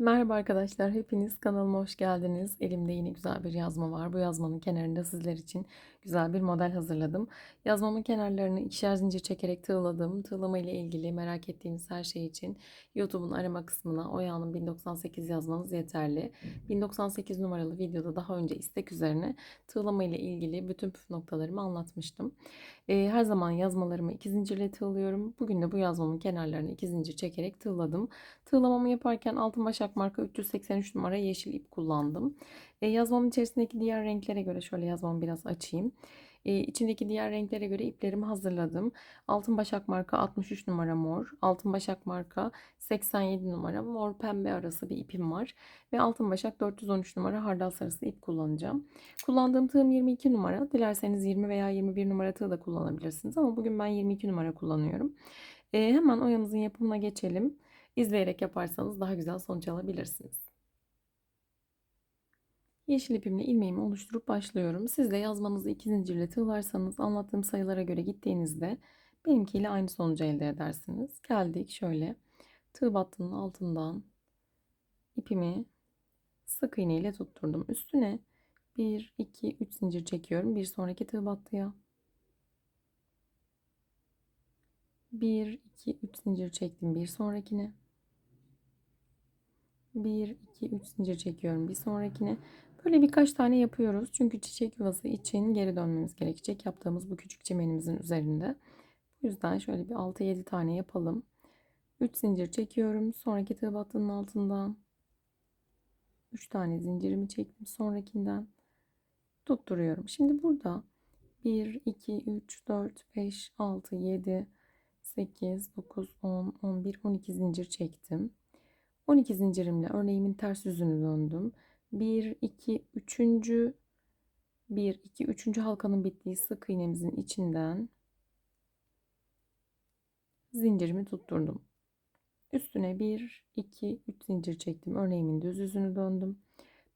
Merhaba arkadaşlar, hepiniz kanalıma hoş geldiniz. Elimde yine güzel bir yazma var. Bu yazmanın kenarında sizler için güzel bir model hazırladım. Yazmamın kenarlarını ikişer zincir çekerek tığladım. Tığlama ile ilgili merak ettiğiniz her şey için YouTube'un arama kısmına Oya'nın 1098 yazmanız yeterli. 1098 numaralı videoda daha önce istek üzerine tığlama ile ilgili bütün püf noktalarımı anlatmıştım. Ee, her zaman yazmalarımı iki zincirle tığlıyorum. Bugün de bu yazmamın kenarlarını iki zincir çekerek tığladım. Tığlamamı yaparken altın başak marka 383 numara yeşil ip kullandım. E, yazmamın içerisindeki diğer renklere göre şöyle yazmamı biraz açayım. E, içindeki diğer renklere göre iplerimi hazırladım. Altın başak marka 63 numara mor. Altın başak marka 87 numara mor pembe arası bir ipim var. Ve altın başak 413 numara hardal sarısı ip kullanacağım. Kullandığım tığım 22 numara. Dilerseniz 20 veya 21 numara tığ da kullanabilirsiniz. Ama bugün ben 22 numara kullanıyorum. E, hemen oyamızın yapımına geçelim. İzleyerek yaparsanız daha güzel sonuç alabilirsiniz. Yeşil ipimle ilmeğimi oluşturup başlıyorum. Siz de yazmanızı iki zincirle tığlarsanız anlattığım sayılara göre gittiğinizde benimkiyle aynı sonucu elde edersiniz. Geldik şöyle tığ battının altından ipimi sık iğne ile tutturdum. Üstüne 1, 2, 3 zincir çekiyorum. Bir sonraki tığ battıya. 1, 2, 3 zincir çektim. Bir sonrakine. 1, 2, 3 zincir çekiyorum. Bir sonrakine. Böyle birkaç tane yapıyoruz. Çünkü çiçek yuvası için geri dönmemiz gerekecek. Yaptığımız bu küçük çimenimizin üzerinde. Bu yüzden şöyle bir 6-7 tane yapalım. 3 zincir çekiyorum. Sonraki tığ battının altından. 3 tane zincirimi çektim. Sonrakinden tutturuyorum. Şimdi burada 1, 2, 3, 4, 5, 6, 7, 8, 9, 10, 11, 12 zincir çektim. 12 zincirimle örneğimin ters yüzünü döndüm. 1, 2, 3. 1, 2, 3. halkanın bittiği sık iğnemizin içinden zincirimi tutturdum. Üstüne 1, 2, 3 zincir çektim. Örneğimin düz yüzünü döndüm.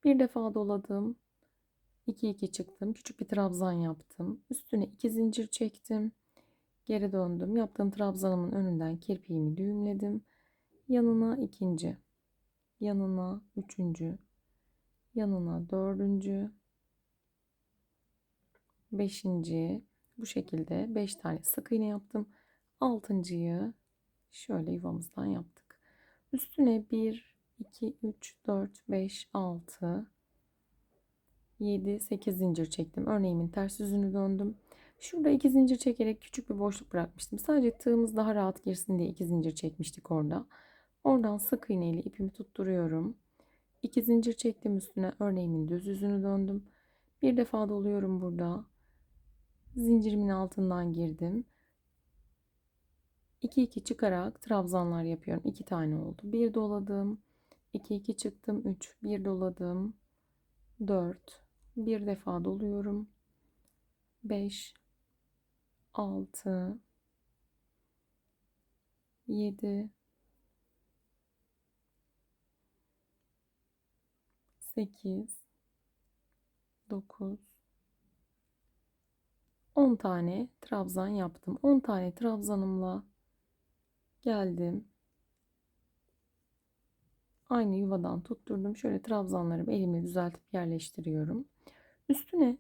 Bir defa doladım. 2, 2 çıktım. Küçük bir trabzan yaptım. Üstüne 2 zincir çektim. Geri döndüm. Yaptığım trabzanımın önünden kirpiğimi düğümledim. Yanına ikinci, yanına üçüncü, yanına dördüncü, beşinci bu şekilde beş tane sık iğne yaptım. Altıncıyı şöyle yuvamızdan yaptık. Üstüne bir, iki, üç, dört, beş, altı, yedi, sekiz zincir çektim. Örneğimin ters yüzünü döndüm. Şurada iki zincir çekerek küçük bir boşluk bırakmıştım. Sadece tığımız daha rahat girsin diye iki zincir çekmiştik orada. Oradan sık iğne ile ipimi tutturuyorum. İki zincir çektim üstüne örneğimin düz yüzünü döndüm. Bir defa doluyorum burada. Zincirimin altından girdim. 2 2 çıkarak trabzanlar yapıyorum. 2 tane oldu. Bir doladım. 2 2 çıktım. 3 bir doladım. 4 bir defa doluyorum. 5 6 7 8 9 10 tane trabzan yaptım. 10 tane trabzanımla geldim. Aynı yuvadan tutturdum. Şöyle trabzanlarımı elimle düzeltip yerleştiriyorum. Üstüne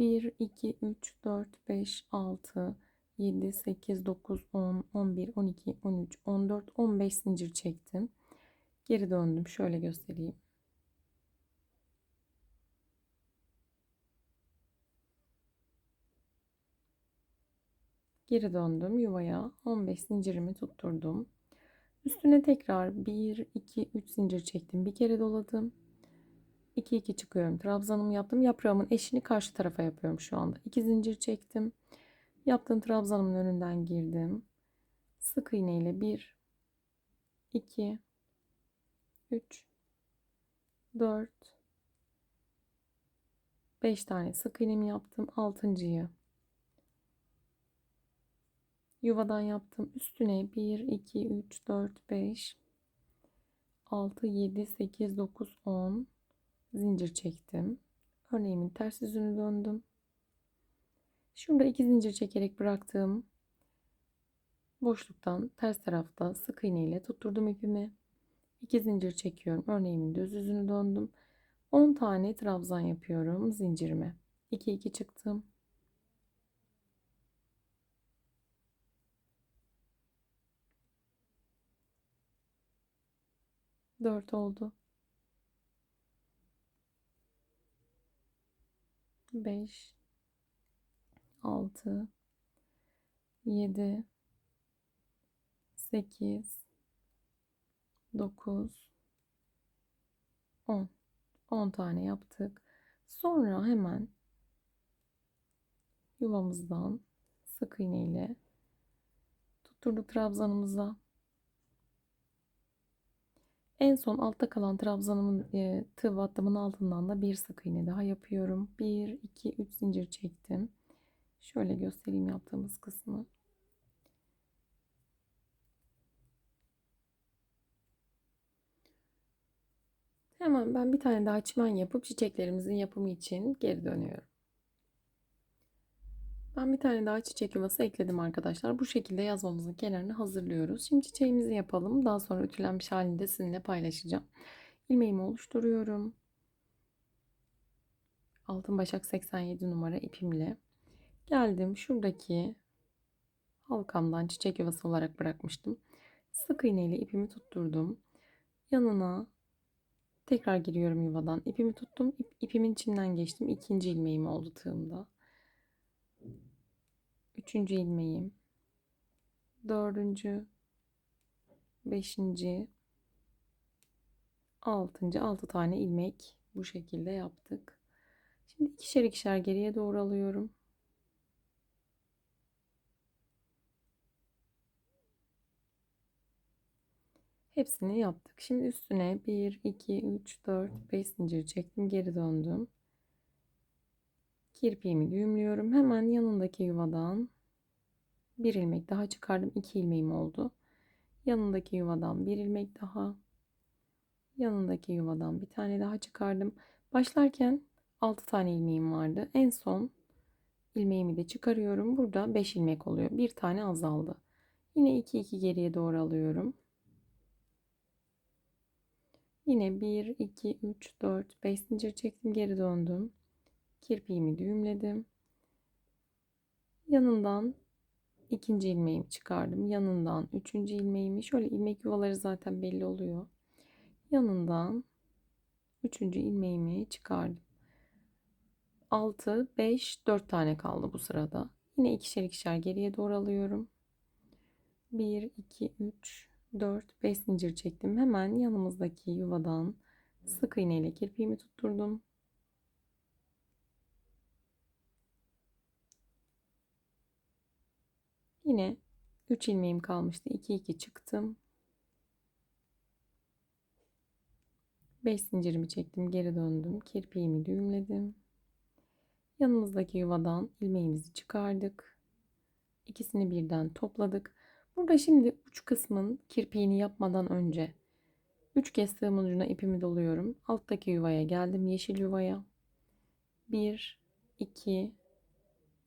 1, 2, 3, 4, 5, 6, 7, 8, 9, 10, 11, 12, 13, 14, 15 zincir çektim. Geri döndüm. Şöyle göstereyim. Geri döndüm yuvaya. 15 zincirimi tutturdum. Üstüne tekrar 1, 2, 3 zincir çektim. Bir kere doladım. 2 2 çıkıyorum. Trabzanımı yaptım. Yaprağımın eşini karşı tarafa yapıyorum şu anda. 2 zincir çektim. Yaptığım trabzanımın önünden girdim. Sık iğne ile 1 2 3 4 5 tane sık iğnemi yaptım. 6.yı yuvadan yaptım. Üstüne 1 2 3 4 5 6 7 8 9 10 zincir çektim. Örneğimin ters yüzünü döndüm. Şurada iki zincir çekerek bıraktığım boşluktan ters tarafta sık iğne ile tutturdum ipimi. 2 zincir çekiyorum. Örneğimin düz yüzünü döndüm. 10 tane trabzan yapıyorum zincirime. 2 2 çıktım. Dört oldu. Beş, altı, yedi, sekiz, dokuz, on. 10 tane yaptık. Sonra hemen yuvamızdan sık iğne ile tutturduk trabzanımıza. En son altta kalan trabzanımın e, tığ battımın altından da bir sık iğne daha yapıyorum. 1 2 3 zincir çektim. Şöyle göstereyim yaptığımız kısmı. Hemen ben bir tane daha çimen yapıp çiçeklerimizin yapımı için geri dönüyorum. Ben bir tane daha çiçek yuvası ekledim arkadaşlar. Bu şekilde yazmamızın kenarını hazırlıyoruz. Şimdi çiçeğimizi yapalım. Daha sonra ütülenmiş halini de sizinle paylaşacağım. İlmeğimi oluşturuyorum. Altın başak 87 numara ipimle geldim. Şuradaki halkamdan çiçek yuvası olarak bırakmıştım. Sık iğne ile ipimi tutturdum. Yanına tekrar giriyorum yuvadan. İpimi tuttum. İp, ipimin içinden geçtim. İkinci ilmeğim oldu tığımda üçüncü ilmeğim, dördüncü, beşinci, altıncı, altı tane ilmek bu şekilde yaptık. Şimdi ikişer ikişer geriye doğru alıyorum. Hepsini yaptık. Şimdi üstüne 1, 2, 3, 4, 5 zincir çektim. Geri döndüm. Kirpiğimi düğümlüyorum. Hemen yanındaki yuvadan bir ilmek daha çıkardım. 2 ilmeğim oldu. Yanındaki yuvadan bir ilmek daha. Yanındaki yuvadan bir tane daha çıkardım. Başlarken 6 tane ilmeğim vardı. En son ilmeğimi de çıkarıyorum. Burada 5 ilmek oluyor. Bir tane azaldı. Yine 2 2 geriye doğru alıyorum. Yine 1 2 3 4 5 zincir çektim, geri döndüm. Kirpiğimi düğümledim. Yanından ikinci ilmeğimi çıkardım. Yanından üçüncü ilmeğimi şöyle ilmek yuvaları zaten belli oluyor. Yanından üçüncü ilmeğimi çıkardım. 6, 5, 4 tane kaldı bu sırada. Yine ikişer ikişer geriye doğru alıyorum. 1, 2, 3, 4, 5 zincir çektim. Hemen yanımızdaki yuvadan sık iğne ile kirpiğimi tutturdum. Yine 3 ilmeğim kalmıştı. 2 2 çıktım. 5 zincirimi çektim, geri döndüm. Kirpiğimi düğümledim. Yanımızdaki yuvadan ilmeğimizi çıkardık. İkisini birden topladık. Burada şimdi uç kısmın kirpiğini yapmadan önce 3 kez sığım ucuna ipimi doluyorum. Alttaki yuvaya geldim. Yeşil yuvaya. 1 2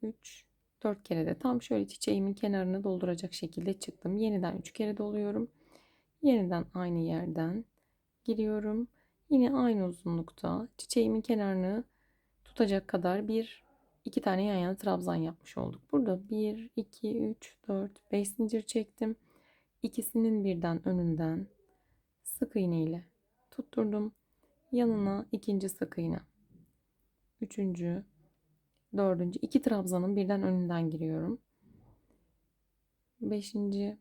3 4 kere de tam şöyle çiçeğimin kenarını dolduracak şekilde çıktım. Yeniden 3 kere doluyorum. Yeniden aynı yerden giriyorum. Yine aynı uzunlukta çiçeğimin kenarını tutacak kadar bir iki tane yan yana trabzan yapmış olduk. Burada 1 2 3 4 5 zincir çektim. İkisinin birden önünden sık iğne ile tutturdum. Yanına ikinci sık iğne. Üçüncü, dördüncü iki trabzanın birden önünden giriyorum. Beşinci,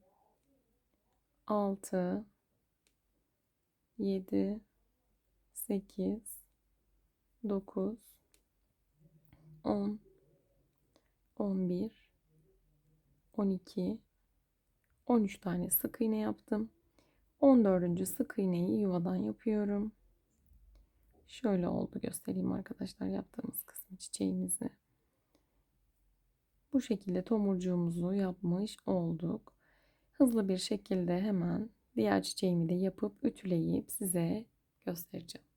altı, yedi, sekiz, dokuz, on, on bir, on iki, on üç tane sık iğne yaptım. 14. sık iğneyi yuvadan yapıyorum. Şöyle oldu göstereyim arkadaşlar yaptığımız kısmı çiçeğimizi. Bu şekilde tomurcuğumuzu yapmış olduk. Hızlı bir şekilde hemen diğer çiçeğimi de yapıp ütüleyip size göstereceğim.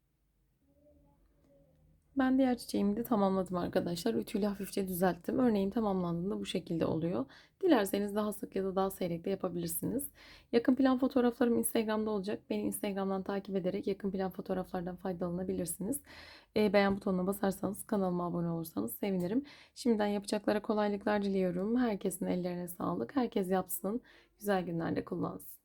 Ben diğer çiçeğimi de tamamladım arkadaşlar. Ütüyle hafifçe düzelttim. Örneğin tamamlandığında bu şekilde oluyor. Dilerseniz daha sık ya da daha seyrek de yapabilirsiniz. Yakın plan fotoğraflarım Instagram'da olacak. Beni Instagram'dan takip ederek yakın plan fotoğraflardan faydalanabilirsiniz. E, beğen butonuna basarsanız kanalıma abone olursanız sevinirim. Şimdiden yapacaklara kolaylıklar diliyorum. Herkesin ellerine sağlık. Herkes yapsın. Güzel günlerde kullansın.